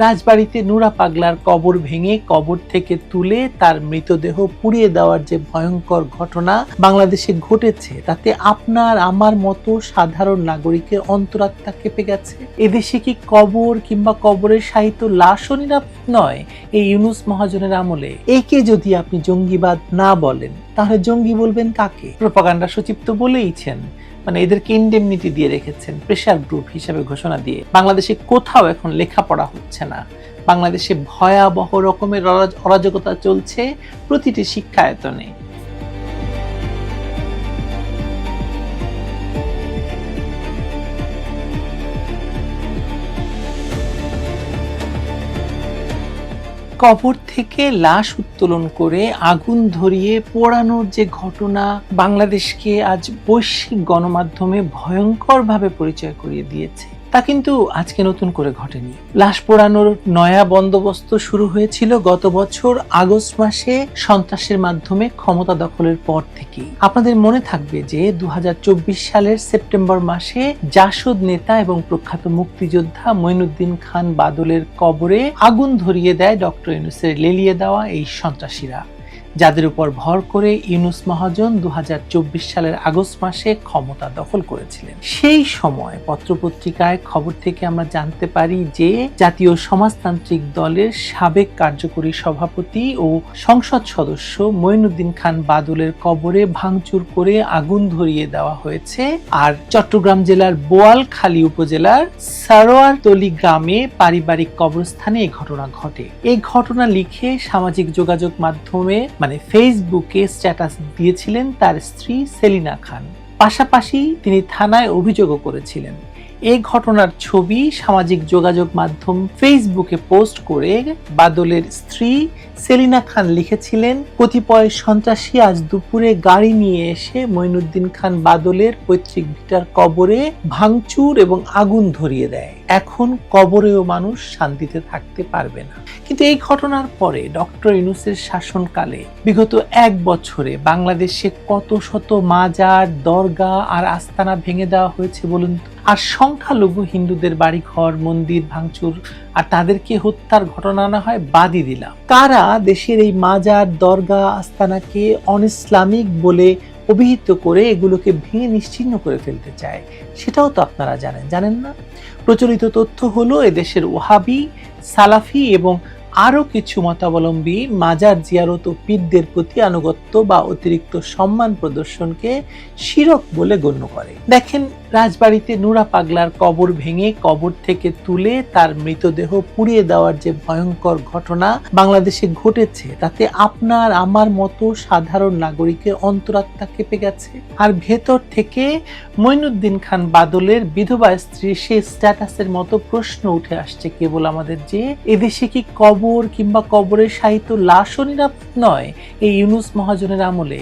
রাজবাড়িতে নুরা পাগলার কবর ভেঙে কবর থেকে তুলে তার মৃতদেহ পুড়িয়ে দেওয়ার যে ভয়ঙ্কর ঘটনা বাংলাদেশে ঘটেছে, তাতে আপনার, আমার মতো সাধারণ নাগরিকের অন্তরাত্মা কেঁপে গেছে। এদেশে কি কবর কিংবা কবরের সাহিত্য লাশও নিরাপদ নয়? এই ইউনুস মহাজনের আমলে। একে যদি আপনি জঙ্গিবাদ না বলেন, তাহলে জঙ্গি বলবেন কাকে? প্রপাগান্ডা সচিব তো বলেইছেন মানে এদেরকে ইন্ডেমনিটি দিয়ে রেখেছেন প্রেশার গ্রুপ হিসেবে ঘোষণা দিয়ে। বাংলাদেশে কোথাও এখন লেখাপড়া হচ্ছে না। বাংলাদেশে ভয়াবহ রকমের অরাজ- অরাজকতা চলছে প্রতিটি শিক্ষায়তনে। কবর থেকে লাশ উত্তোলন করে আগুন ধরিয়ে পোড়ানোর যে ঘটনা বাংলাদেশকে আজ বৈশ্বিক গণমাধ্যমে ভয়ঙ্করভাবে পরিচয় করিয়ে দিয়েছে। তা কিন্তু আজকে নতুন করে ঘটেনি। লাশ পোড়ানোর নয়া বন্দোবস্ত শুরু হয়েছিল গত বছর আগস্ট মাসে সন্ত্রাসের মাধ্যমে ক্ষমতা দখলের পর থেকেই। আপনাদের মনে থাকবে যে দু হাজার চব্বিশ সালের সেপ্টেম্বর মাসে জাসদ নেতা এবং প্রখ্যাত মুক্তিযোদ্ধা মঈনুদ্দিন খান বাদলের কবরে আগুন ধরিয়ে দেয় ডক্টর ইউনুসের লেলিয়ে দেওয়া এই সন্ত্রাসীরা। যাদের উপর ভর করে ইউনুস মহাজন দু হাজার চব্বিশ সালের আগস্ট মাসে ক্ষমতা দখল করেছিলেন। সেই সময় পত্রপত্রিকায় খবর থেকে আমরা জানতে পারি যে জাতীয় সমাজতান্ত্রিক দলের সাবেক কার্যকরী সভাপতি ও সংসদ সদস্য মঈনুদ্দিন খান বাদলের কবরে ভাঙচুর করে আগুন ধরিয়ে দেওয়া হয়েছে। আর চট্টগ্রাম জেলার বোয়ালখালী উপজেলার সারোয়ারতলি গ্রামে পারিবারিক কবরস্থানে এই ঘটনা ঘটে। এই ঘটনা লিখে সামাজিক যোগাযোগ মাধ্যমে মানে ফেসবুকে স্ট্যাটাস দিয়েছিলেন তার স্ত্রী সেলিনা খান। পাশাপাশি তিনি থানায় অভিযোগও করেছিলেন। এই ঘটনার ছবি সামাজিক যোগাযোগ মাধ্যম ফেসবুকে পোস্ট করে বাদলের স্ত্রী সেলিনা খান লিখেছিলেন, কতিপয় সন্ত্রাসী আজ দুপুরে গাড়ি নিয়ে এসে মঈনুদ্দিন খান বাদলের পৈতৃক ভিটার কবরে ভাঙচুর এবং আগুন ধরিয়ে দেয় এখন কবরেও মানুষ শান্তিতে থাকতে পারবে না কিন্তু এই ঘটনার পরে ডক্টর ইউনুসের শাসনকালে বিগত এক বছরে বাংলাদেশে কত শত মাজার দরগা আর আস্তানা ভেঙে দেওয়া হয়েছে বলুন? আর সংখ্যালঘু হিন্দুদের বাড়িঘর, মন্দির, ভাঙচুর আর তাদেরকে হত্যার ঘটনা না হয় বাদই দিলাম। কারা দেশের এই মাজার দরগা আস্তানাকে অনইসলামিক বলে অভিহিত করে এগুলোকে ভেঙে নিশ্চিহ্ন করে ফেলতে চায়। সেটাও তো আপনারা জানেন জানেন না? প্রচলিত তথ্য হলো, এদেশের ওহাবি সালাফি এবং আরও কিছু মতাবলম্বী মাজার জিয়ারত ও পীরদের প্রতি আনুগত্য বা অতিরিক্ত সম্মান প্রদর্শনকে শিরক বলে গণ্য করে। দেখেন রাজবাড়িতে নুরা পাগলার কবর ভেঙে কবর থেকে তুলে তার মৃতদেহ পুড়িয়ে দেওয়ার যে ভয়ঙ্কর ঘটনা বাংলাদেশে ঘটেছে, তাতে আপনার, আমার মতো সাধারণ নাগরিকের অন্তরাত্মা কেঁপে গেছে। আর ভেতর থেকে মঈনুদ্দিন খান বাদলের বিধবা স্ত্রী সেই স্ট্যাটাসের মতো প্রশ্ন উঠে আসছে কেবল আমাদের যে, এদেশে কি কবর কিংবা কবরের সাহিত্য লাশও নিরাপদ নয়? এই ইউনুস মহাজনের আমলে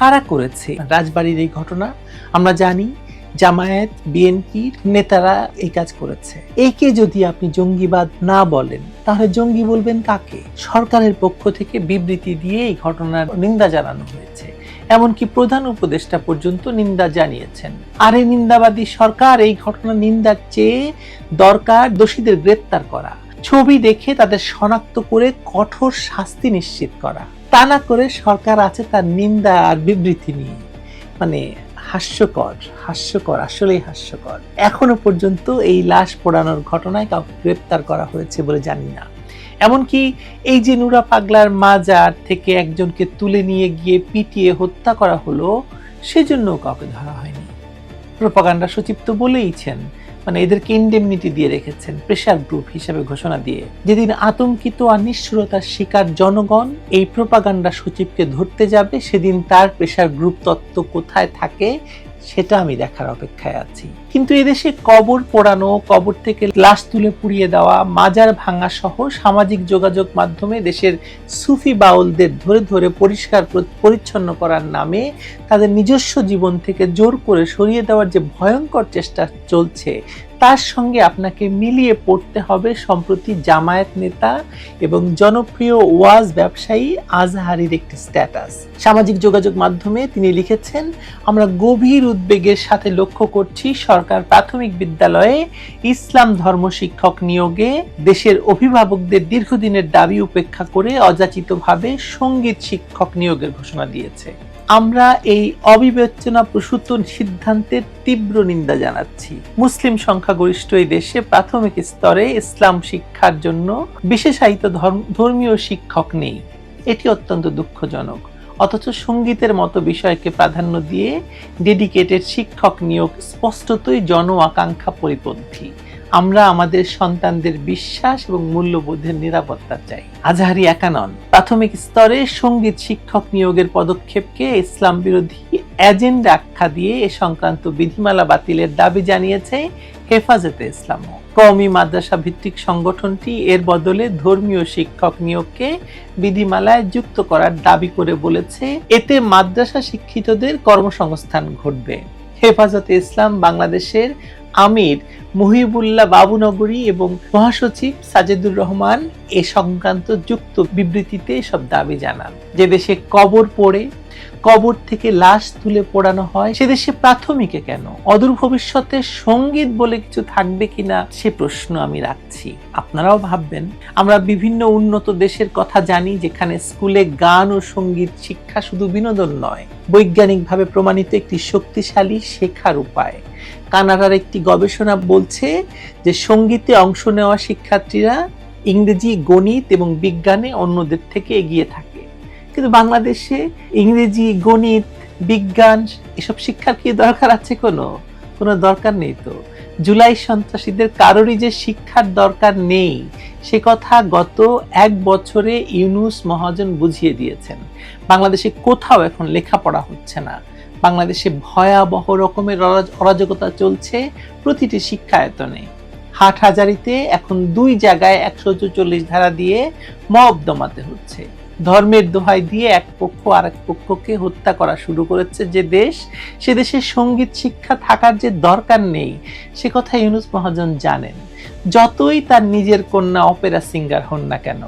কারা করেছে রাজবাড়ির এই ঘটনা? আমরা জানি জামায়াত, বিএনপির নেতারা এই কাজ করেছে। একে যদি আপনি জঙ্গিবাদ না বলেন, তাহলে জঙ্গি বলবেন কাকে? সরকারের পক্ষ থেকে বিবৃতি দিয়ে এই ঘটনার নিন্দা জানানো হয়েছে। এমনকি প্রধান উপদেষ্টা পর্যন্ত নিন্দা জানিয়েছেন। আর এই নিন্দাবাদী সরকার, এই ঘটনা নিন্দার চেয়ে দরকার দোষীদের গ্রেপ্তার করা। ছবি দেখে তাদের শনাক্ত করে কঠোর শাস্তি নিশ্চিত করা। তা না করে সরকার আছে তার নিন্দা আর বিবৃতি নিয়ে। মানে হাস্যকর হাস্যকর, আসলেই হাস্যকর। এখনও পর্যন্ত এই লাশ পোড়ানোর ঘটনায় কাউকে গ্রেপ্তার করা হয়েছে বলে জানি না। এমনকি এই যে নুরা পাগলার মাজার থেকে একজনকে তুলে নিয়ে গিয়ে পিটিয়ে হত্যা করা হলো সেজন্য কাউকে ধরা হয়নি। প্রপাগান্ডা সচিব তো বলেইছেন মানে এদেরকে ইন্ডেমনিটি দিয়ে রেখেছেন প্রেশার গ্রুপ হিসেবে ঘোষণা দিয়ে। যেদিন আতঙ্কিত আর নিষ্ঠুরতার শিকার জনগণ এই প্রোপাগান্ডা সচিবকে ধরতে যাবে, সেদিন তার প্রেশার গ্রুপ তত্ত্ব কোথায় থাকে সেটা আমি দেখার অপেক্ষায় আছি। কিন্তু এদেশে কবর পোড়ানো, কবর থেকে লাশ তুলে পুড়িয়ে দেওয়া, মাজার ভাঙা সহ সামাজিক যোগাযোগ মাধ্যমে দেশের সুফি বাউলদের ধরে ধরে পরিষ্কার পরিচ্ছন্ন করার নামে তাদের নিজস্ব জীবন থেকে জোর করে সরিয়ে দেওয়ার যে ভয়ঙ্কর চেষ্টা চলছে তার সঙ্গে আপনাকে মিলিয়ে পড়তে হবে সম্প্রতি জামায়াত নেতা এবং জনপ্রিয় ওয়াজ ব্যবসায়ী আজহারির একটি স্ট্যাটাস। সামাজিক যোগাযোগ মাধ্যমে তিনি লিখেছেন, আমরা গভীর উদ্বেগের সাথে লক্ষ্য করছি সরকার প্রাথমিক বিদ্যালয়ে ইসলাম ধর্ম শিক্ষক নিয়োগে দেশের অভিভাবকদের দীর্ঘদিনের দাবি উপেক্ষা করে অযাচিতভাবে সংগীত শিক্ষক নিয়োগের ঘোষণা দিয়েছে। আমরা এই অবিবেচনা প্রসূত সিদ্ধান্তের তীব্র নিন্দা জানাচ্ছি। মুসলিম সংখ্যাগরিষ্ঠ এই দেশে প্রাথমিক স্তরে ইসলাম শিক্ষার জন্য বিশেষায়িত ধর্ম- ধর্মীয় শিক্ষক নেই। এটি অত্যন্ত দুঃখজনক। অথচ সঙ্গীতের মতো বিষয়কে প্রাধান্য দিয়ে ডেডিকেটেড শিক্ষক নিয়োগ স্পষ্টতই জন আকাঙ্ক্ষা পরিপন্থী। আমরা আমাদের সন্তানদের বিশ্বাস এবং মূল্যবোধের নিরাপত্তা চাই। আজহারি একা নন। প্রাথমিক স্তরে সংগীত শিক্ষক নিয়োগের পদক্ষেপকে ইসলাম বিরোধী এজেন্ডা আখ্যা দিয়ে এ সংক্রান্ত বিধিমালা বাতিলের দাবি জানিয়েছে হেফাজতে ইসলাম কওমি মাদ্রাসা ভিত্তিক সংগঠনটি এর বদলে ধর্মীয় শিক্ষক নিয়োগকে বিধিমালায় যুক্ত করার দাবি করে বলেছে। এতে মাদ্রাসা শিক্ষিতদের কর্মসংস্থান ঘটবে। হেফাজতে ইসলাম বাংলাদেশের আমির, মুহিবুল্লাহ বাবুনগরী এবং মহাসচিব সাজেদুর রহমান এ সংক্রান্ত যুক্ত বিবৃতিতে সব দাবি জানান। যে দেশে কবর পড়ে, কবর থেকে লাশ তুলে পোড়ানো হয়, সে দেশে প্রাথমিকে কেন? অদূর ভবিষ্যতে সংগীত বলে কিছু থাকবে কিনা, সে প্রশ্ন আমি রাখছি। আপনারাও ভাববেন, আমরা বিভিন্ন উন্নত দেশের কথা জানি, যেখানে স্কুলে গান ও সংগীত শিক্ষা শুধু বিনোদন নয়, বৈজ্ঞানিকভাবে প্রমাণিত একটি শক্তিশালী শেখার উপায়। কানাডার একটি গবেষণা বলছে যে সঙ্গীতে অংশ নেওয়া শিক্ষার্থীরা ইংরেজি, গণিত এবং বিজ্ঞানে অন্যদের থেকে এগিয়ে থাকে। কিন্তু বাংলাদেশে ইংরেজি, গণিত, বিজ্ঞান এসব শিক্ষার কি দরকার আছে কোনো? কোনো দরকার নেই তো। জুলাই সন্ত্রাসীদের কারোরই যে শিক্ষার দরকার নেই, সে কথা গত এক বছরে ইউনুস মহাজন বুঝিয়ে দিয়েছেন। বাংলাদেশে কোথাও এখন লেখাপড়া হচ্ছে না। বাংলাদেশে ভয়াবহ রকমের অরাজ- অরাজকতা চলছে প্রতিটি শিক্ষায়তনে। হাটহাজারিতে এখন দুই জায়গায় একশো চল্লিশ ধারা দিয়ে মব দমাতে হচ্ছে। ধর্মের দোহাই দিয়ে এক পক্ষ আর এক পক্ষকে হত্যা করা শুরু করেছে যে দেশ। সে দেশে সংগীত শিক্ষা থাকার যে দরকার নেই, সে কথা ইউনুস মহাজন জানেন। যতই তার নিজের কন্যা অপেরা সিঙ্গার হন না কেন,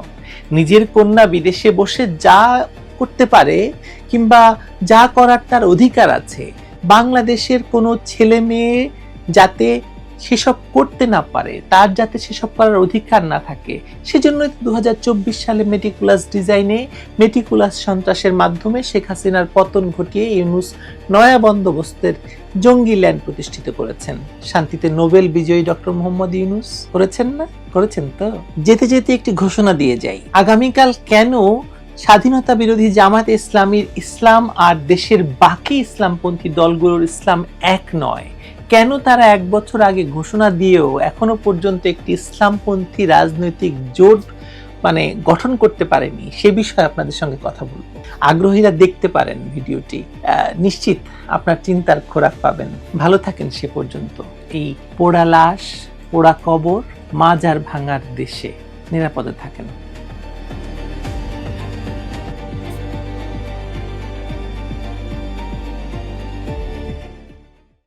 নিজের কন্যা বিদেশে বসে যা করতে পারে কিংবা যা করার তার অধিকার আছে, বাংলাদেশের কোনো ছেলে মেয়ে যাতে সেসব করতে না পারে, তার যাতে সেসব করার অধিকার না থাকে সেজন্য দু সালে মেটিকুলাস ডিজাইনে, মেটিকুলাস সন্ত্রাসের মাধ্যমে শেখ হাসিনার পতন ঘটিয়ে ইউনুস নয়া বন্দোবস্তের জঙ্গি ল্যান্ড প্রতিষ্ঠিত করেছেন। শান্তিতে নোবেল বিজয়ী ডক্টর মোহাম্মদ ইউনুস করেছেন না? করেছেন তো? যেতে যেতে একটি ঘোষণা দিয়ে যাই। আগামীকাল কেন স্বাধীনতা বিরোধী জামাত ইসলামীর ইসলাম আর দেশের বাকি ইসলামপন্থী দলগুলোর ইসলাম এক নয়। কেন তারা এক বছর আগে ঘোষণা দিয়েও এখনও পর্যন্ত একটি ইসলামপন্থী রাজনৈতিক জোট মানে গঠন করতে পারেনি? সে বিষয়ে আপনাদের সঙ্গে কথা বলব। আগ্রহীরা দেখতে পারেন ভিডিওটি। নিশ্চিত আপনার চিন্তার খোরাক পাবেন। ভালো থাকেন সে পর্যন্ত। এই পোড়া লাশ, পোড়া কবর, মাজার ভাঙার দেশে নিরাপদে থাকেন।